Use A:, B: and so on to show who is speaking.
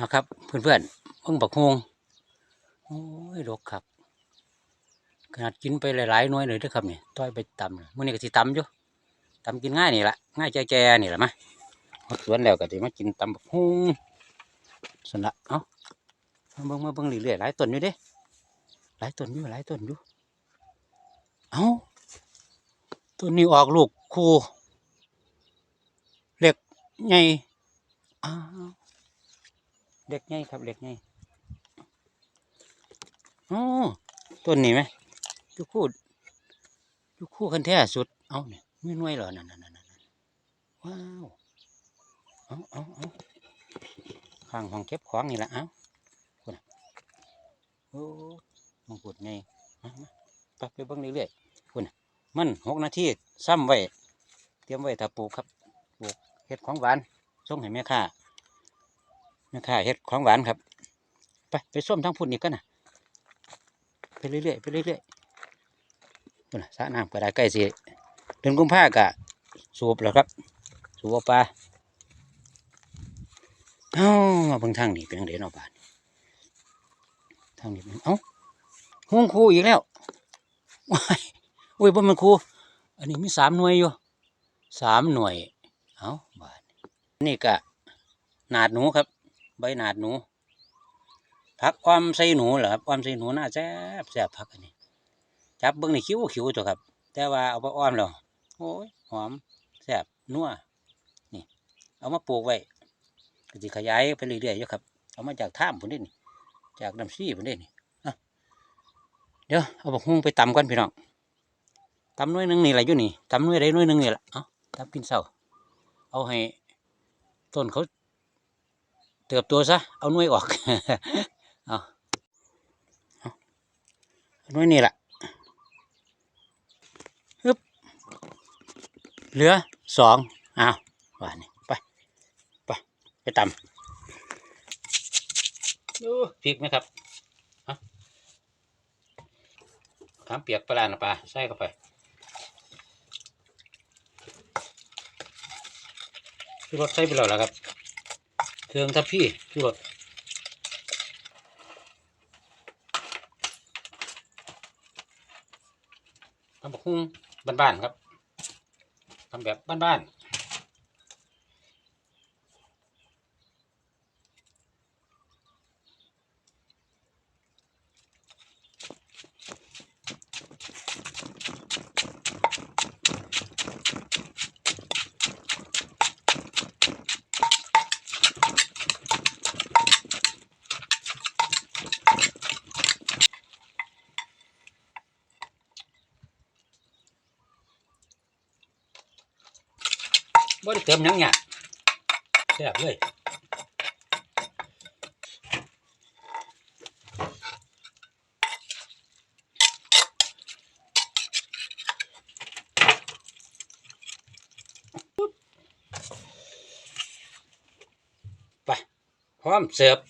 A: นะครับ เพื่อนๆเพิ่งบักฮงโอ้ยดกครับ ขนาดกินไปหลายๆน่วยเลยด้วยครับนี่ต้อยไปตำน่ะมื้อนี้ก็สิตำอยู่ตำกินง่ายนี่แหละง่ายแก่ๆนี่แหละมะหมดสวนแล้วก็สิมากินตำบักฮงสนละเอ้ามาเบิ่งมาเบิ่งเรื่อยๆหลายต้นอยู่เด้หลายต้นอยู่หลายต้นอยู่เอ้าต้นนี้ออกลูกคู่เล็กใหญ่ เล็กใหญ่ครับเล็กใหญ่อ๋อต้นนี้ไหมยูคู่ยูคู่กันแท้สุด เอาเนี่ยไมีหน่วยเหรอนั่นนั่นนั่นว้าวเอาเอาเอาข้างห้องเก็บของนี่แหละเอาคุณน่ะโอ้มงคุดไงมามาไปไปเบิ่งเรื่อยๆคุณน่ะมันหกนาทีซ้ำไว้ เตรียมไว้ถ้าปลูกครับ ปลูกเห็ดของหวานส่งให้แม่ค้า แม่ค้าเห็ดของหวานครับ ไปไปส้มทั้งพุ่นนี่กันนะไปเรื่อยๆไปเรื่อยๆพุ่นะสระน้ำก็ได้ใกล้สิเดือนกุมภากะสูบแล้วครับ สูบเอาปลาเอ้ามาเบิ่งทางนี้เป็นทางเดินออกบ้านทางนี้เป็นเอ้าห้องครูอีกแล้วว้ายอุ้ยบ่มันครูอันนี้มีสามหน่วยอยู่สามหน่วย เอ้าบ้านนี่กะหนาดหนูครับ ใบหนาดหนูผักอ้อมใส่หนูเหรอครับอ้อมใส่หนูน่าแซ่บแซ่บผักอันนี้จับเบิ้งในคิ้วคิ้วตัวครับ แต่ว่าเอาไปอ้อมแล้วโอ้ยหอมแซ่บนัวนี่ เอามาปลูกไว้ก็จะขยายไปเรื่อยๆอยู่ครับ เอามาจากถ้ำผมนี่นี่จากน้ำซี่ผมนี่นี่เดี๋ยวเอาบักฮุ้งไปตำก่อนพี่น้องตำน้อยหนึงนี่แหละอยู่นี่ตำน้อยใดหน้อยหนึงนี่แหละเอาตำกินเศร้าเอาให้ต้นเขา เติบโตซะ เอาหน้อยออก เอาเอาเอาหน้อยนี่แหละเหลือสองอ้าวว่านี่ไป ไป ไปตำดูพริกไหมครับฮะขามเปียกปลาร้าหนะปลาใส่เข้าไปคือรสใส่ไปแล้วล่ะครับ เครื่องทับพี่คือรสทำบักหุ่งบ้านๆครับทำแบบบ้านๆ บ่ได้เติมหยังเนี่ยแซ่บเลยไปพร้อมเสิร์ฟ